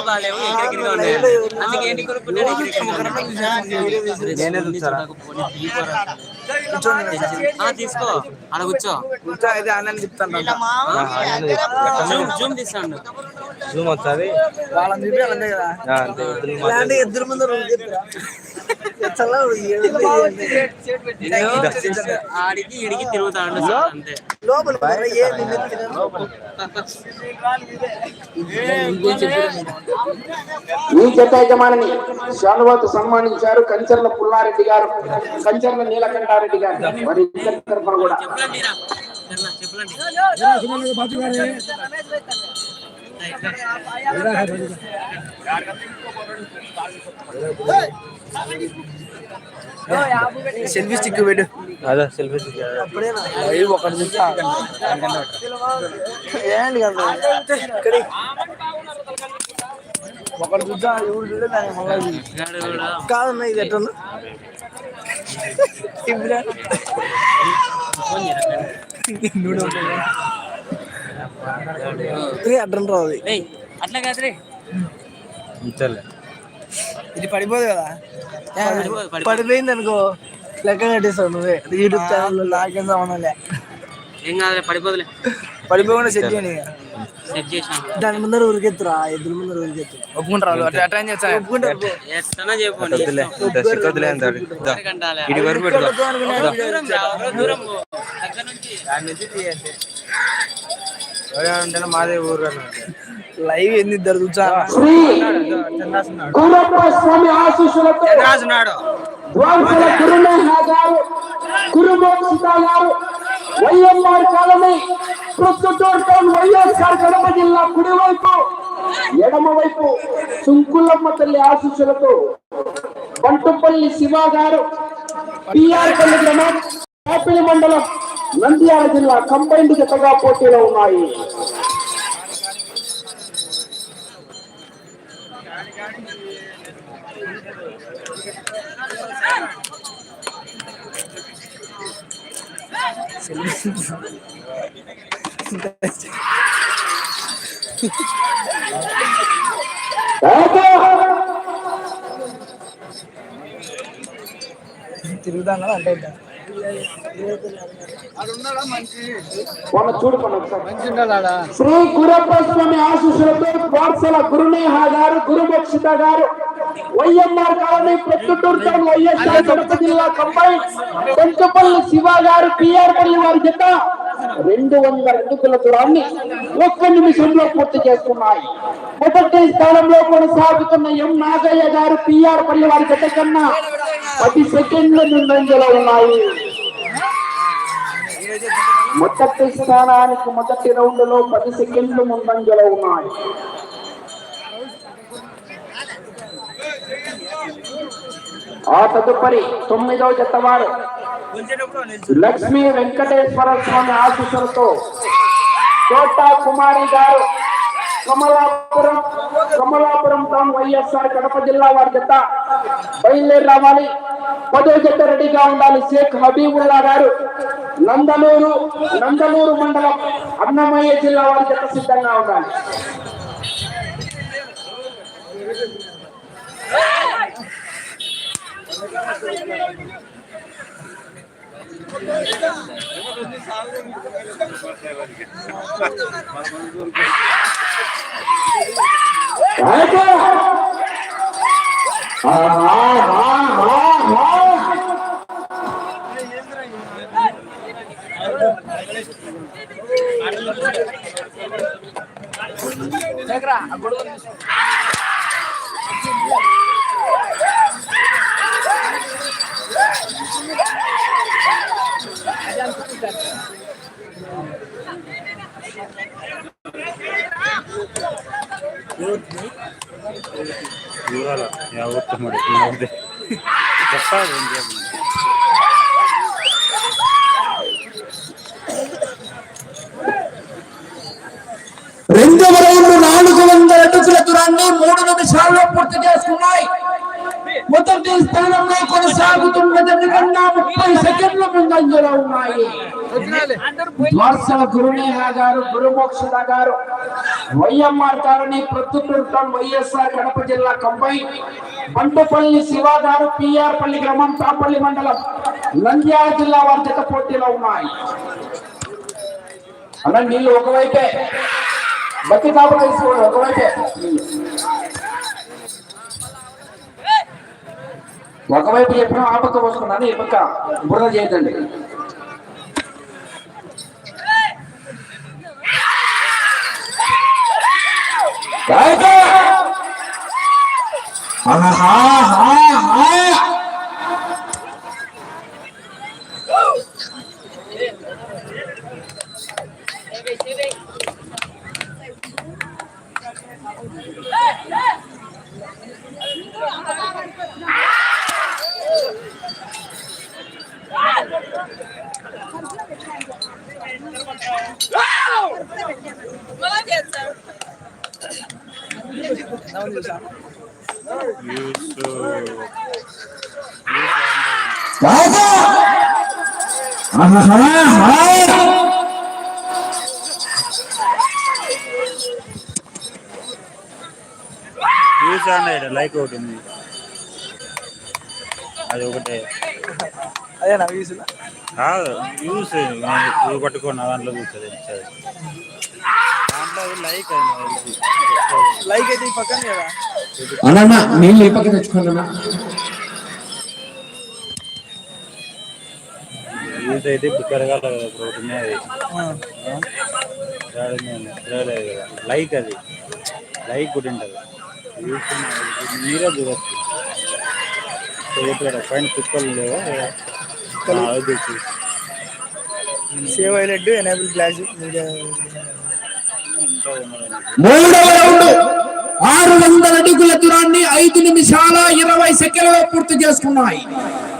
బాగాలేవు ఎక్కడెక్కడిగా ఉన్నాయి. అందుకే ఏంటి తీసుకో. అలా కూర్చో. కూర్చో అయితే అన్నం చెప్తాను జూమ్ జూమ్ తీస్తాను జూమ్ వస్తుంది? వాళ్ళని చూపి అంతే కదా. ఇద్దరు ముందు ఆడికి ఇడికి తిరుగుతాడు అంతే. లోపల? ఈ జత యజమానిని శాలువాతో సన్మానించారు కంచర్ల పుల్లారెడ్డి గారు కంచర్ల నీలకంఠారెడ్డి గారు. మరి ఇద్దరి తరఫున కూడా చెప్పులండి రా. తెల్ల, చెప్పులండి సెల్ఫీ స్టిక్ పెట్టు అదే సెల్ఫీ అప్పుడేనా అయ్యి ఒకటి చూసా ఏంటి కదా ఇక్కడి ఒకటి చూసా ఎవరు చూడే దాని మళ్ళీ గాడు కూడా కాదన్న ఇది ఎట్లా ఫోన్ చేయరా అడ్డం రాదు అది. అట్లా కాదు రే ఇది పడిపోదు కదా. పడిపోయింది అనుకో లెక్క కట్టేస్తావు నువ్వే యూట్యూబ్ ఛానల్ నాకేం సంబంధంలే ఏం కాదులే పడిపోదులే పడిపోకుండా సెట్ చేయని ఇక. సెట్ చేసాను దాని ముందర ఉరికెత్తురా ఎద్దుల ముందర ఉరికెత్తు ఒప్పుకుంటారు అట్లా చేస్తా ఒప్పుకుంటారు పో. ఎట్లనా చెప్పు నీ వద్దులే ఇష్టం. ఇంత సిక్కొద్దులే అంత దా. ఎందుకంటాలే? ఇటు వరకు పెట్టుకో. దూరం దూరం పో. దగ్గర నుంచి దాని నుంచి తీయండి అంటే మాదే ఊరు. లైవ్ ఎన్ని ఇద్దరు చూసా? చంద్రాసున్నాడు వైఎస్ఆర్ కాలనీ ప్రొద్దుటూరు టౌన్ వైఎస్ఆర్ కడప జిల్లా కుడివైపు ఎడమవైపు సుంకులమ్మ తల్లి ఆశీస్సులతో బంటుపల్లి శివ గారు పిఆర్ పల్లి గ్రామం కాపిలి మండలం నంద్యాల జిల్లా కంబైన్డ్ జతగా పోటీలో ఉన్నాయి. తిరుగుదాం కదా అంటే శ్రీ గురప్ప స్వామి ఆశీస్సులతో పాఠశాల గురునేహ గారు గురుమోక్షిత గారు YMR colony Proddatur town YSR Kadapa జిల్లా కంబైన్ పెంచపల్లి శివ గారు పిఆర్ పల్లి వారి జత రెండు వందల అడుగుల దూరాన్ని ఒక్క నిమిషంలో పూర్తి చేస్తున్నాయి. మొదటి స్థానంలో కొనసాగుతున్న ఎం నాగయ్య గారు పిఆర్ పల్లి వారి జత కన్నా పది సెకండ్ల ముందంజలో ఉన్నాయి. మొదటి స్థానానికి మొదటి రౌండ్లో పది సెకండ్లు ముందంజలో ఉన్నాయి. ఆ తదుపరి తొమ్మిదవ జతవారు లక్ష్మీ వెంకటేశ్వర స్వామి ఆశీస్సులతో తోటా కుమారి గారు కమలాపురం కమలాపురం టౌన్ వైఎస్ఆర్ కడప జిల్లా వారి జత బయలుదేరి రావాలి. పదో జత రెడీగా ఉండాలి. షేక్ హబీబుల్లా గారు నందలూరు నందలూరు మండలం అన్నమయ్య జిల్లా వారి జత సిద్ధంగా ఉండాలి. అయితే, ఆహా, దూరాల యావత్తు మరి నవ్వుదే. చెప్పాలి ఏం చేయాలి. రెండవ రౌండ్ నాలుగు వందల అడుగుల దూరాన్ని మూడు నిమిషాల్లో పూర్తి చేసుకున్నాయి మొదటి స్థానంలో కొనసాగుతున్నది కన్నా ముప్పై సెకండ్ల ముందంజలో ఉన్నాయి ద్వారసల గురునేహ గారు గురుమోక్షద గారు YMR colony Proddatur town YSR Kadapa జిల్లా కంబైన్ బంటుపల్లి శివ పిఆర్పల్లి గ్రామం తాపల్లి మండలం నంద్యాల జిల్లా వారి జత పోటీలో ఉన్నాయి. అలా నీళ్ళు ఒకవైపే. బతి కాపులు తీసుకోండి ఒకవైపే. ఒకవైపు చెప్పిన ఆ పక్క పోసుకున్నాను ఈ పక్క చేయదండి ఆహా. అయితే ఆహా లైక్ ఒకటి ఉంది. అది ఒకటే. అదే నా వ్యూస్ కాదు వ్యూస్ ఇవి దాంట్లో చూస్తుంది లైక్ అయితే ఈ పక్కన కదా? అన్న నీళ్ళు ఈ పక్క తెచ్చుకోండి కదా ఇప్పుడు ఒకటి ఉన్నది లైక్ అది. లైక్ కూడా ఉంటుంది మీరే చూడచ్చు. పైన చుక్కలు లేవా? ఆ, అది తెచ్చి. Save highlight enable flash media. మూడవ రౌండ్ ఆరు వందల అడుగుల దూరాన్ని ఐదు నిమిషాల ఇరవై సెకండ్లలో పూర్తి చేసుకున్నాయి.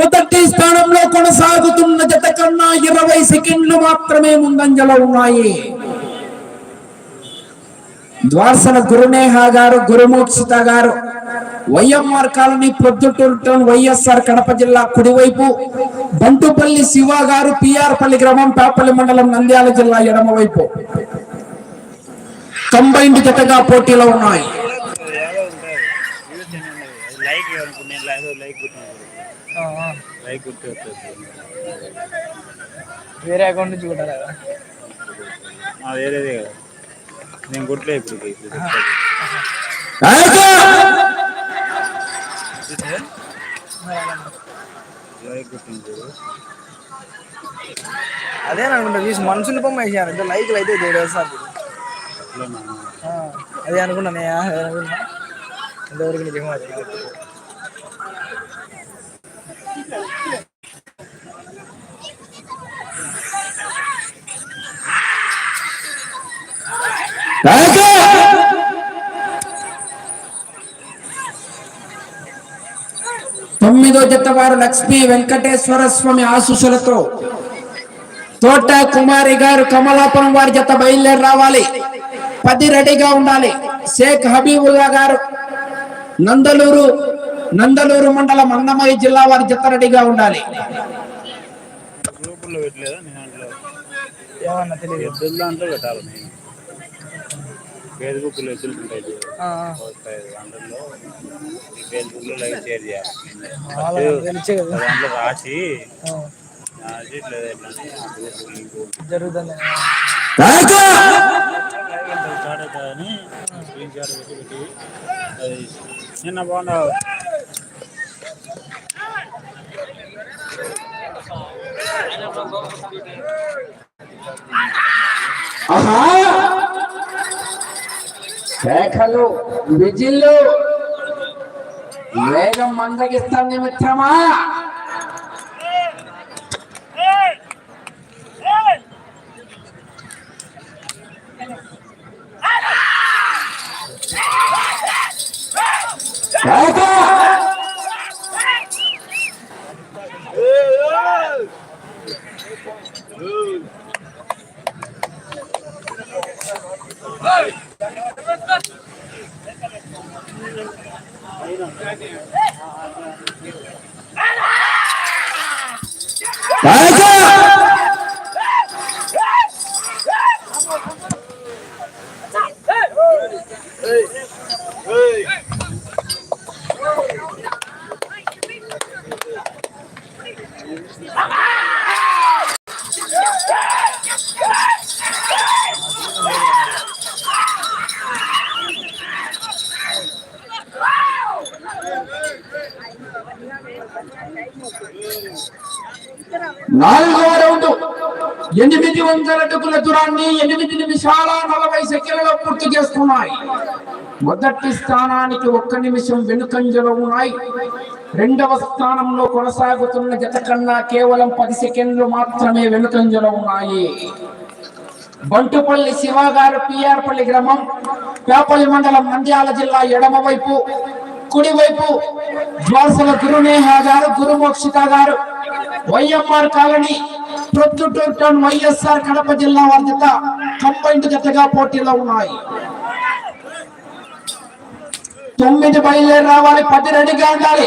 మొదటి స్థానంలో కొనసాగుతున్న జత కన్నా ఇరవై సెకండ్లు మాత్రమే ముందంజలో ఉన్నాయి. ద్వాసన గురునేహ గారు గురుమోక్షిత గారు YMR colony Proddatur town YSR Kadapa జిల్లా కుడివైపు బంటుపల్లి శివ గారు పిఆర్ పల్లి గ్రామం పేపల్లి మండలం నంద్యాల జిల్లా ఎడమవైపు. కంబైన్డ్ జతగా పోటీలో ఉన్నాయి. వేరే అకౌంట్ నుంచి ఆ, వేరేదే కదా. నేను కొట్టలే ఇప్పుడు. అదే అనుకుంటా వీసు మనుషులు బొమ్మ ఇంకా లైక్లు అయితే వేస్తారు అట్లనా? అదే అనుకున్నా నేను అదే అనుకున్నా ఇంతవరకు నీకేమో అది తొమ్మిదో జత వారు లక్ష్మీ వెంకటేశ్వర స్వామి ఆశీస్సులతో తోట కుమారి గారు కమలాపురం వారి జత బయలుదేరి రావాలి. పది రెడీగా ఉండాలి. షేక్ హబీబుల్లా గారు నందలూరు నందలూరు మండలం అన్నమయ్య జిల్లా వారి జత రెడీగా ఉండాలి. ఆ, ఆ. వస్తాయి దాంట్లో ఈ ఫేస్బుక్లో లైక్ షేర్ చేయాలి. దాంట్లో రాసి ఆ, జరుగుతుంది నిన్న బాగున్నావు ఆహా విజిల్లు వేగం మందగిస్తాం నిమిత్తమా? వందల అడుగుల దూరాన్ని ఎనిమిది నిమిషాల నలభై సెకండ్లలో పూర్తి చేస్తున్నాయి. మొదటి స్థానానికి ఒక్క నిమిషం వెనుకంజలో ఉన్నాయి. రెండవ స్థానంలో కొనసాగుతున్న జత కన్నా కేవలం పది సెకండ్లు మాత్రమే వెనుకంజలో ఉన్నాయి. బంటుపల్లి శివ గారు పిఆర్పల్లి గ్రామం పేపల్లి మండలం మండ్యాల జిల్లా ఎడమ వైపు కుడి గురునేహ గారు గురుమోక్షిత గారు YMR colony Proddatur town YSR Kadapa జిల్లా వారి జత కంబైండ్ జతగా పోటీలో ఉన్నాయి. తొమ్మిది బయలుదేరి రావాలి పది రెడీగా ఉండాలి.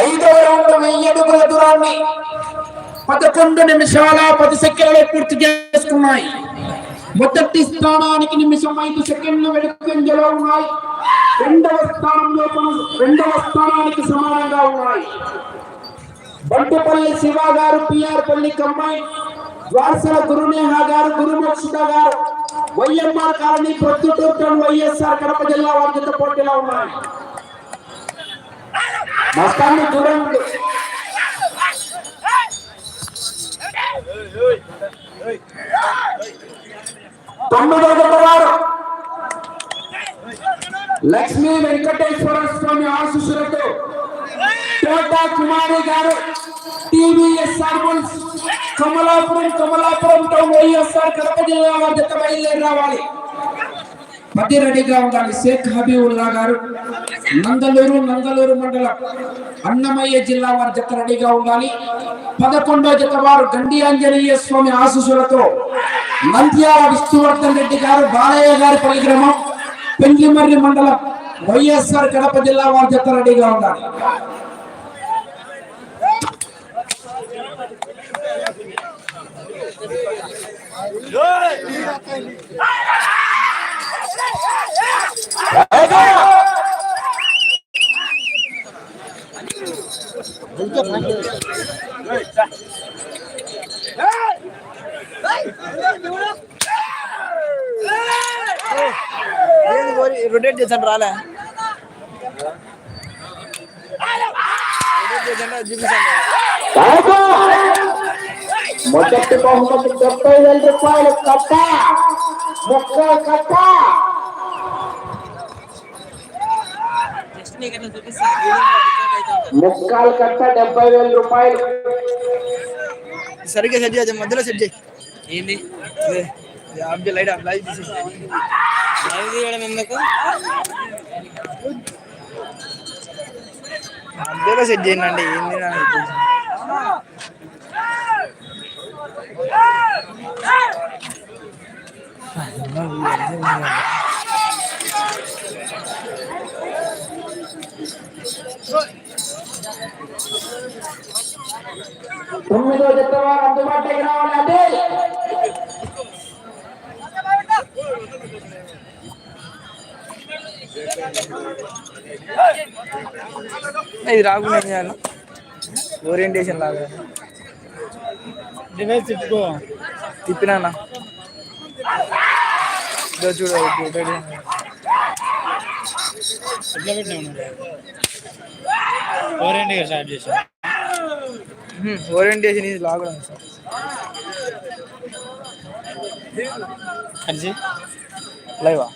ఐదవ రౌండ్ వెయ్యి అడుగుల దూరాన్ని పదకొండు నిమిషాల పది సెకండ్లు పూర్తి చేసుకున్నాయి. మొదటి స్థానానికి నిమిషం ఐదు సెకండ్లు వెనుకంజలో ఉన్నాయి. రెండవ స్థానంలో కొన- రెండవ స్థానానికి సమానంగా ఉన్నాయి. బంటుపల్లి శివ గారు పిఆర్ పల్లి కమ్మాయి ద్వారసల గురునేహ గారు గురుమోక్షిత గారు YMR colony Proddatur town YSR Kadapa జిల్లా వారి జత పోటీలో ఉన్నాయి. మస్తాన్ని చూడండి తొమ్మిదవ జత వారు లక్ష్మీ వెంకటేశ్వర స్వామి ఆశీస్సులతో తోటా కుమారి గారు టీవీఎస్ సర్వన్స్ కమలాపురం కమలాపురం టౌన్ వైఎస్ఆర్ కడప జిల్లా బాధ్యత బయలుదేరి రావాలి. పది రెడీగా ఉండాలి. షేక్ హబీబుల్లా గారు నందలూరు నందలూరు మండలం అన్నమయ్య జిల్లా వారి జత రెడీగా ఉండాలి. పదకొండో జత వారు గండి ఆంజనేయ స్వామి ఆశీస్సులతో నంద్యాల విష్ణువర్ధన్ రెడ్డి గారు బాలయ్య గారి పరిగ్రమం పెండ్లిమర్రి మండలం వైఎస్ఆర్ కడప జిల్లా వారి జత రెడీగా ఉండాలి రొటేట్ చేసాను రాలే! మొదటి బహుమతి డెబ్బై వేల రూపాయలు కట్ట ముక్కలు కట్ట. ముక్కలు కట్ట డెబ్బై వేల రూపాయలు సరిగ్గా సెట్ చేయాలి మధ్యలో సెట్ చేయి ఏంది లైట్ లైట్ తీయడం ఎందుకు మధ్యలో సెట్ చేయండి అండి ఏంది. తొమ్మిదో వారు అందుబాటులోకి రావాలి ఇది రాకుండా చేయాలి? ఓరియంటేషన్ లాగా. డివైస్ తిప్పుకో. తిప్పినా ఇదో చూడు. ఎట్లా పెట్టినావు ఓరెంట్గా స్టార్ట్ చేసా. హ్మ్, ఓరియంటేషన్ ఇది లాగా సార్. కలిసి. లైవా!